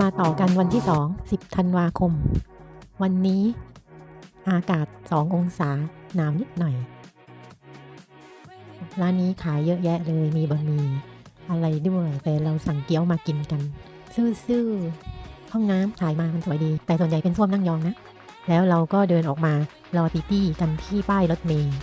มาต่อกันวันที่ 2 10 ธันวาคม วันนี้อากาศ 2 องศาหนาวนิดหน่อย ร้านนี้ขายเยอะแยะเลยมีบะหมี่อะไรด้วย แต่เราสั่งเกี๊ยวมากินกัน ซื่อๆห้องน้ำถ่ายมามันสวยดี แต่ส่วนใหญ่เป็นส้วมนั่งยองนะ แล้วเราก็เดินออกมารอปีตี้กันที่ป้ายรถเมล์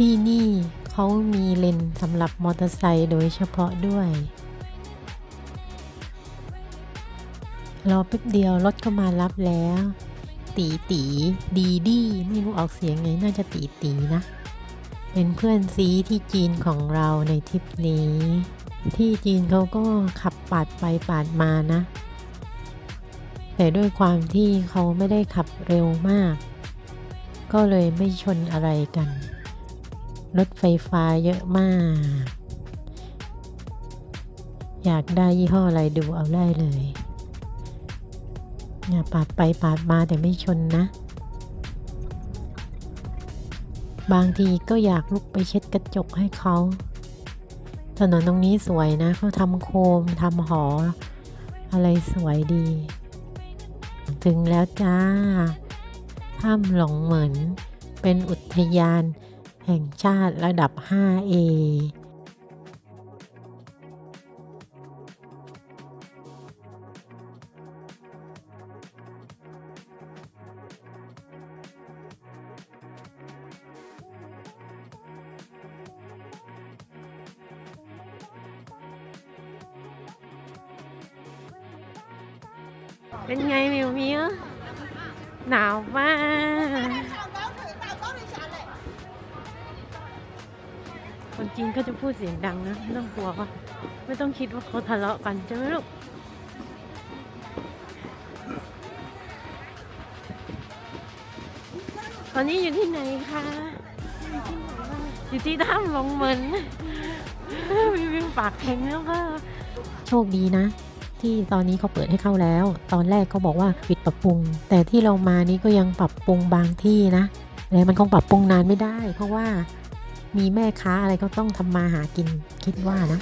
ที่นี่เขามีเลนสำหรับมอเตอร์ไซค์โดยเฉพาะด้วย รอแป๊บเดียวรถก็มารับแล้ว ตีตีดีดีไม่รู้ออกเสียงไงน่าจะตีตีนะ เป็นเพื่อนซีที่จีนของเราในทริปนี้ ที่จีนเขาก็ขับปาดไปปาดมานะ แต่ด้วยความที่เขาไม่ได้ขับเร็วมาก ก็เลยไม่ชนอะไรกัน รถไฟฟ้าเยอะมาก อยากได้ยี่ห้ออะไรดูเอาได้เลยเนี่ยปาดไปปาดมาแต่ไม่ชนนะ บางทีก็อยากลุกไปเช็ดกระจกให้เขา ถนนตรงนี้สวยนะเขาทำโคมทำหอ อะไรสวยดี ถึงแล้วจ้าถ้ำหลงเหมือนเป็นอุทยาน แห่งชาติระดับ 5A เป็นไงมิวมิวหนาวมาก คนจีนก็จะพูดเสียงดังนะไม่ต้องกลัวว่าไม่ต้องคิดว่าเขาทะเลาะกันใช่ไหมลูกตอนนี้อยู่ที่ไหนคะอยู่ที่ถ้ำลงเหมือนมีวิวปากแข็งแล้วค่ะโชคดีนะ ที่ตอนนี้เขาเปิดให้เข้าแล้ว ตอนแรกเขาบอกว่าปิดปรับปรุง แต่ที่เรามานี้ก็ยังปรับปรุงบางที่นะแต่มันคงปรับปรุงนานไม่ได้ เพราะว่า มีแม่ค้าอะไรก็ต้องทำมาหากินคิดว่านะ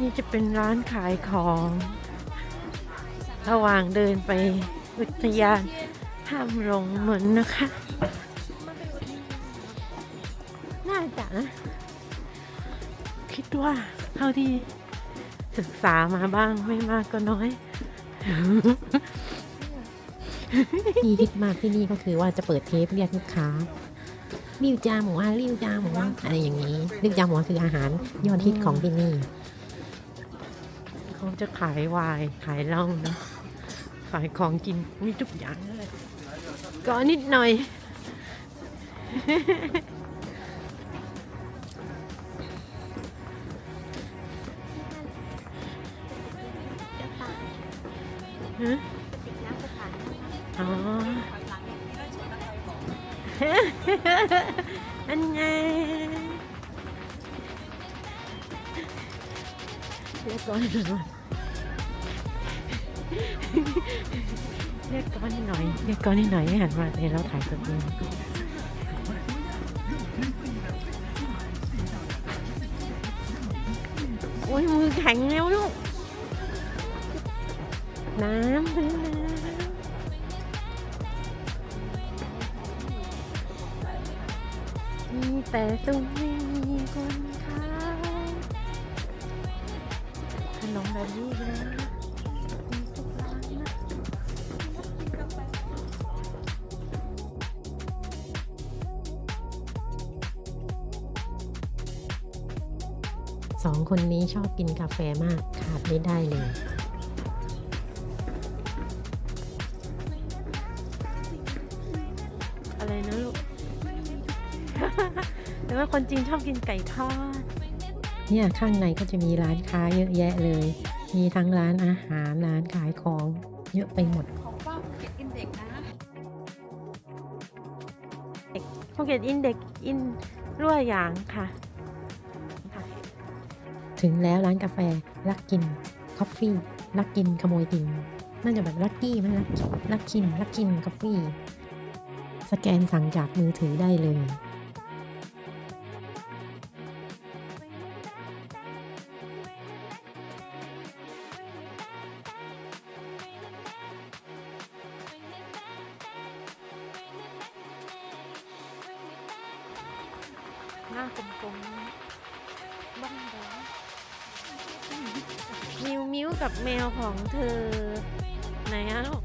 นี่จะเป็นร้านขายของ ระหว่างเดินไปวิทยาห้ามลงเหมือนนะคะ น่าจะนะ คิดว่าเท่าที่ศึกษามาบ้างไม่มากก็น้อย ที่ฮิตมากที่นี่ก็คือว่าจะเปิดเทปเรียกลูกค้าริวจาหมูอะริวจาหมูอะอะไรอย่างนี้ริวจาหมูคืออาหารยอดฮิตของที่นี่เขาจะขายไวายขายเหล้านะขายของกินมีทุกอย่างเลยก็นิดหน่อยฮะ อ๋ออันไงเรียกก้อนหน่อยเรียกก้อนหน่อยเรียกก้อนหน่อยให้หันมาเดี๋ยวเราถ่ายตัวเองโอ้ยมือแข็งแล้ว แต่ตุ้มไม่มีคนขายขนมแบบนี้นะมีทุกร้านนะสองคนนี้ชอบกินกาแฟมากขาดไม่ได้เลย แต่ว่าคนจีนชอบกินไก่ทอด เนี่ยข้างในก็จะมีร้านค้าเยอะแยะเลย มีทั้งร้านอาหารร้านขายของ เยอะไปหมด ของป้าภูเก็ตอินเด็กนะภูเก็ตอินเด็กอินรั่วหยางค่ะ ถึงแล้วร้านกาแฟรักกินคอฟฟี่รักกินขโมยกิน น่าจะแบบลักกี้ไหมลักลักคินลักคินกาแฟสแกนสั่งจากมือถือได้เลย หน้ากลมๆบ้างดงมิวมิวกับแมวของเธอ ไหนอะลูก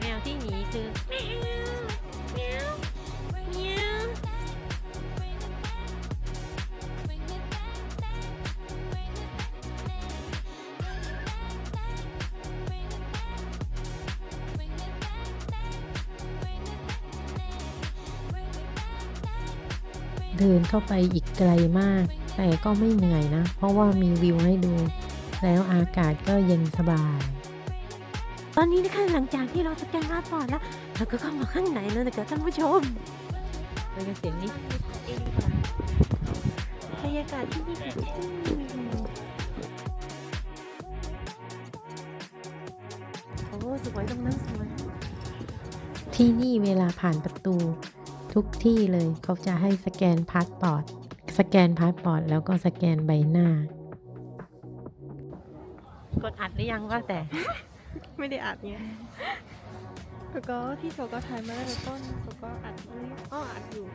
แมวที่หนีคือ เดินเข้าไปอีกไกลมาก แต่ก็ไม่เหนื่อยนะ เพราะว่ามีวิวให้ดู แล้วอากาศก็เย็นสบาย ตอนนี้นะคะหลังจากที่เราสแกนพาสปอร์ตแล้วเราก็เข้ามาข้างในแล้วนะคะท่านผู้ชมไปกันเสียงนี้เองดีกว่าบรรยากาศที่นี่โอ้สวยตรงนั้นสวยที่นี่เวลาผ่านประตู ทุกที่เลยเขาจะให้สแกนพาสปอร์ตสแกนพาสปอร์ตแล้วก็สแกนใบหน้า กดอัดหรือยังว่าแต่ ไม่ได้อัดเนี่ยแล้วก็ที่โชก็ถ่ายมาแล้วต้นโชก็อัดอ้ออัดอยู่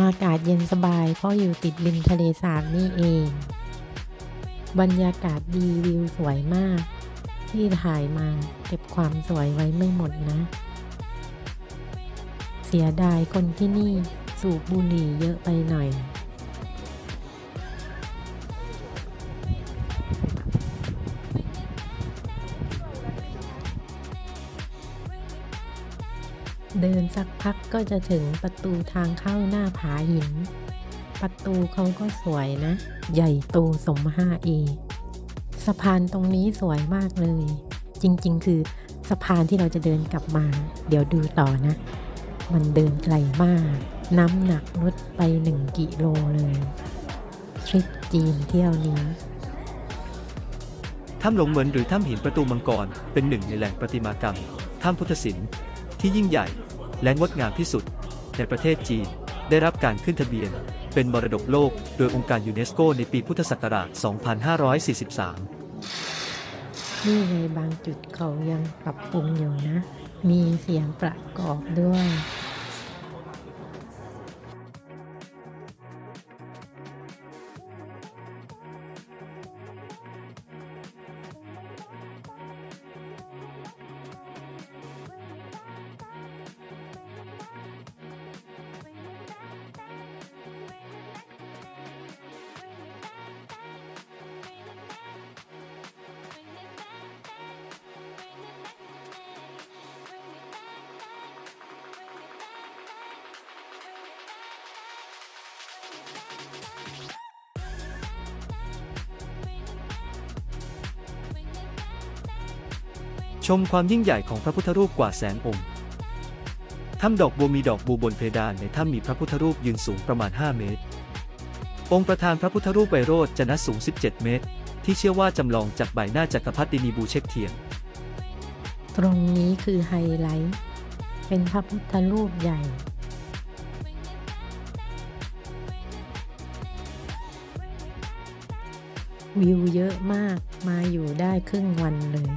อากาศเย็นสบายเพราะอยู่ติดริมทะเลสาบนี่เอง บรรยากาศดีวิวสวยมาก ที่ถ่ายมาเก็บความสวยไว้ไม่หมดนะ เสียดายคนที่นี่สูบบุหรี่เยอะไปหน่อย เดินสักพักก็จะถึงประตูทางเข้าหน้าผาหิน ประตูเขาก็สวยนะ ใหญ่โตสม 5A สะพานตรงนี้สวยมากเลย จริงๆ คือสะพานที่เราจะเดินกลับมา เดี๋ยวดูต่อนะ มันเดินไกลมาก น้ำหนักลดไป 1 กิโลเลยทริปจีนเที่ยวนี้ถ้ำหลงเหมือนหรือถ้ำหินประตูมังกร เป็นหนึ่งในแหล่งประติมากรรมถ้ำพุทธศิลป์ที่ยิ่งใหญ่ และงดงามที่สุด ในประเทศจีน ได้รับการขึ้นทะเบียน เป็นมรดกโลกโดยองค์การยูเนสโกในปีพุทธศักราช 2543 นี่ในบางจุดเขายังปรับปรุงอยู่นะ มีเสียงประกอบด้วย ชมความยิ่งใหญ่ของพระพุทธรูปกว่าแสนองค์ ถ้ำดอกบัวมีดอกบัวบนเพดานในถ้ำมีพระพุทธรูปยืนสูงประมาณ 5 เมตร องค์ประธานพระพุทธรูปไวโรจน์จะนัดสูง 17 เมตร ที่เชื่อว่าจำลองจากใบหน้าจักรพรรดินีบูเช็คเทียน ตรงนี้คือไฮไลท์ เป็นพระพุทธรูปใหญ่ วิวเยอะมากมาอยู่ได้ครึ่งวันเลย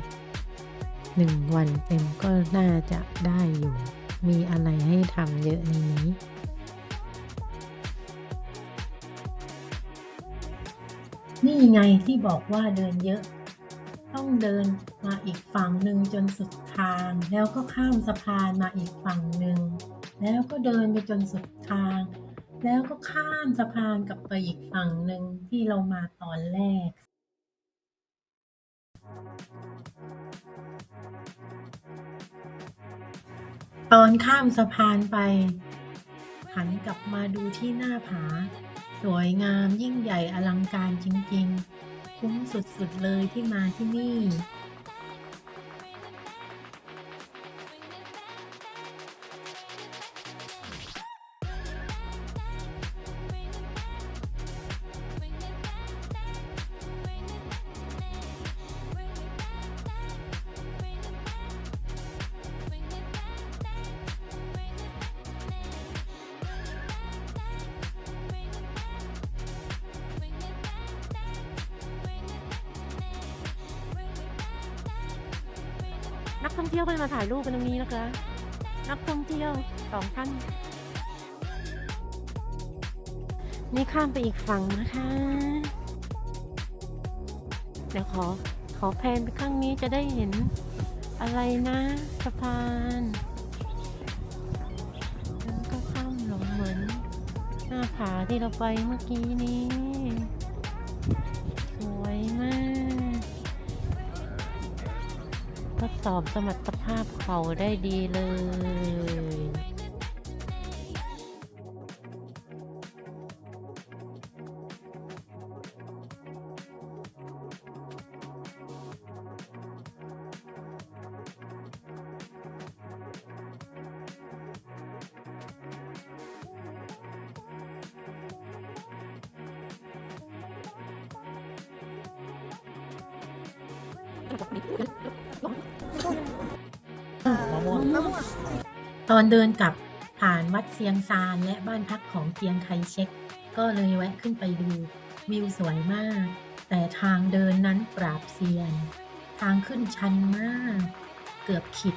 หนึ่งวันเต็มก็น่าจะได้อยู่ มีอะไรให้ทำเยอะในนี้ นี่ไงที่บอกว่าเดินเยอะ ต้องเดินมาอีกฝั่งหนึ่งจนสุดทาง แล้วก็ข้ามสะพานมาอีกฝั่งหนึ่ง แล้วก็เดินไปจนสุดทาง แล้วก็ข้ามสะพานกลับไปอีกฝั่งหนึ่งที่เรามาตอนแรก ตอนข้ามสะพานไป หันกลับมาดูที่หน้าผา สวยงามยิ่งใหญ่อลังการจริงๆ คุ้มสุดๆเลยที่มาที่นี่ นักท่องเที่ยวก็จะมาถ่ายรูปกันตรงนี้นะคะ นักท่องเที่ยวสองท่าน นี่ข้ามไปอีกฝั่งนะคะ เดี๋ยวขอขอแพนไปข้างนี้จะได้เห็นอะไรนะสะพานแล้วก็ข้ามหลงเหมือน หน้าผาที่เราไปเมื่อกี้นี้ สอบสมรรถภาพเขาได้ดีเลย ตอนเดินกลับผ่านวัดเซียงซานและบ้านพักของเจียงไคเช็กก็เลยแวะขึ้นไปดู วิวสวยมาก แต่ทางเดินนั้นปราบเซียน ทางขึ้นชันมาก เกือบขิด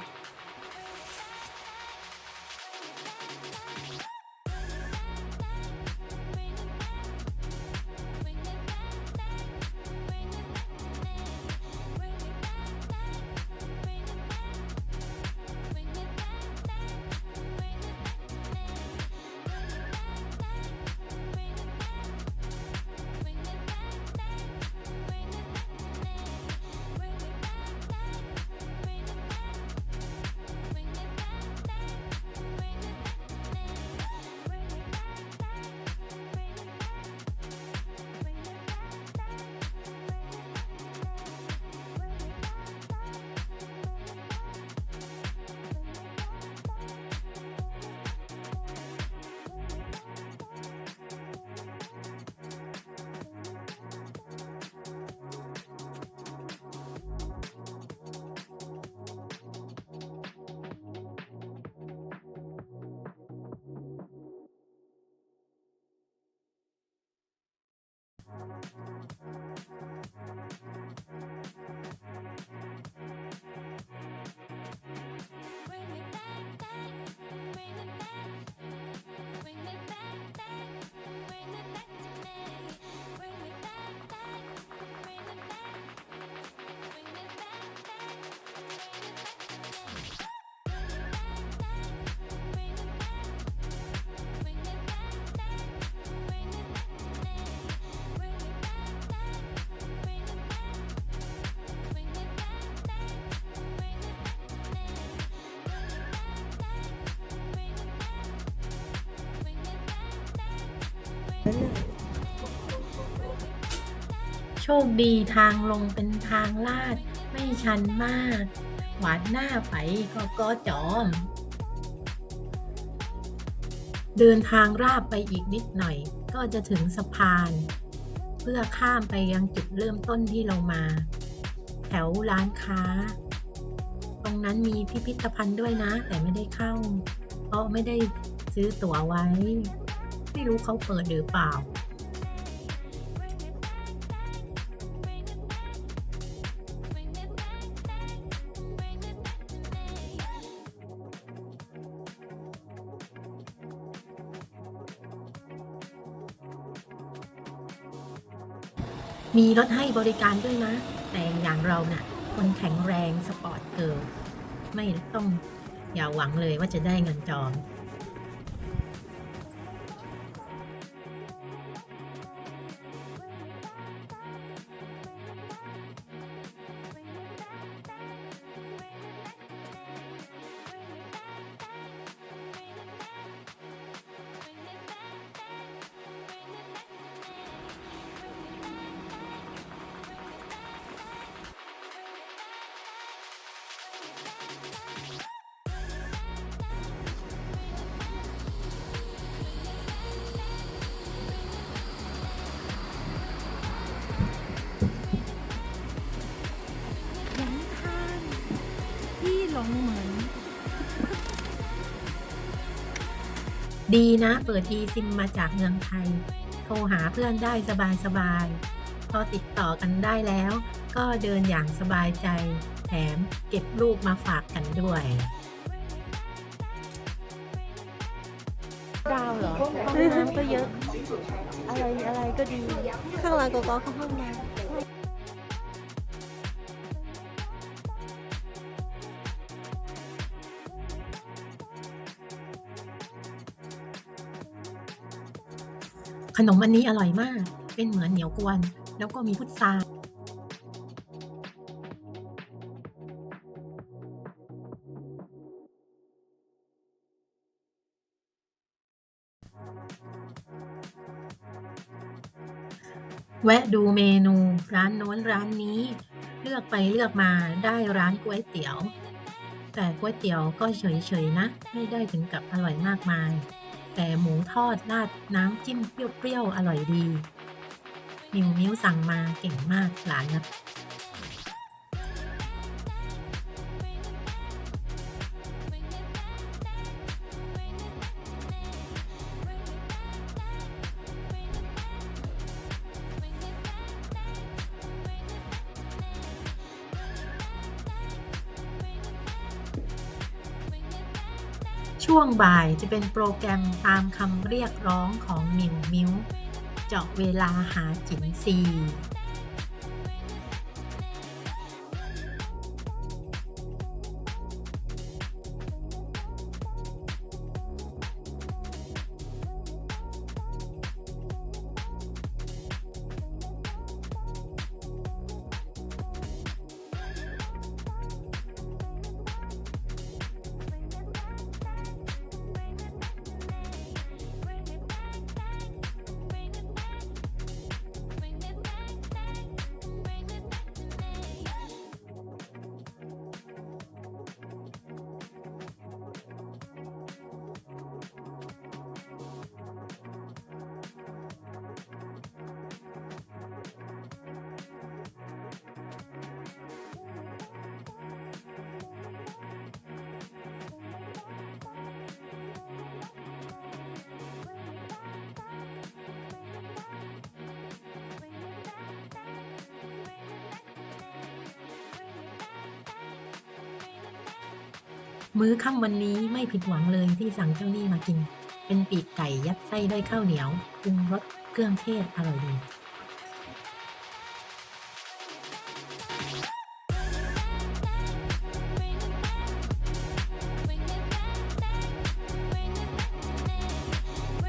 โชคดีทางลงเป็นทางลาด ไม่ชันมาก หวานหน้าไปก็ก็จอม เดินทางราบไปอีกนิดหน่อย ก็จะถึงสะพาน เพื่อข้ามไปยังจุดเริ่มต้นที่เรามา แถวร้านค้า ตรงนั้นมีพิพิธภัณฑ์ด้วยนะ แต่ไม่ได้เข้า เพราะไม่ได้ซื้อตั๋วไว้ ไม่รู้เขาเปิดหรือเปล่า มีรถให้บริการด้วยนะ แต่อย่างเราน่ะ คนแข็งแรงสปอร์ตเกิร์ลไม่ต้องอย่าหวังเลยว่าจะได้เงินจอง ดีนะ เปิด eSIM มาจากเมืองไทย โทรหาเพื่อนได้สบายๆพอติดต่อกันได้แล้ว ก็เดินอย่างสบายใจ แถมเก็บรูปมาฝากกันด้วยดาวเหรอห้องน้ำก็เยอะ อะไรอะไรก็ดี ข้างหลังก็ก็เข้าห้องน้ำ ขนมอันนี้อร่อยมาก เป็นเหมือนเหนียวกวน แล้วก็มีพุทราแวะดูเมนูร้านโน้นร้านนี้ เลือกไปเลือกมาได้ร้านก๋วยเตี๋ยว แต่ก๋วยเตี๋ยวก็เฉยๆนะ ไม่ได้ถึงกับอร่อยมากมาย แต่หมูทอดราดน้ำจิ้มเปรี้ยวๆ อร่อยดี มิวมิวสั่งมาเก่งมากหลานนะ ช่วงบ่ายจะเป็นโปรแกรมตามคำเรียกร้องของมิวมิวเจาะเวลาหาจินซี มื้อค่ำวันนี้ไม่ผิดหวังเลยที่สั่งเจ้านี่มากิน เป็นปีกไก่ยัดไส้ด้วยข้าวเหนียวปรุงรสเครื่องเทศอร่อยดี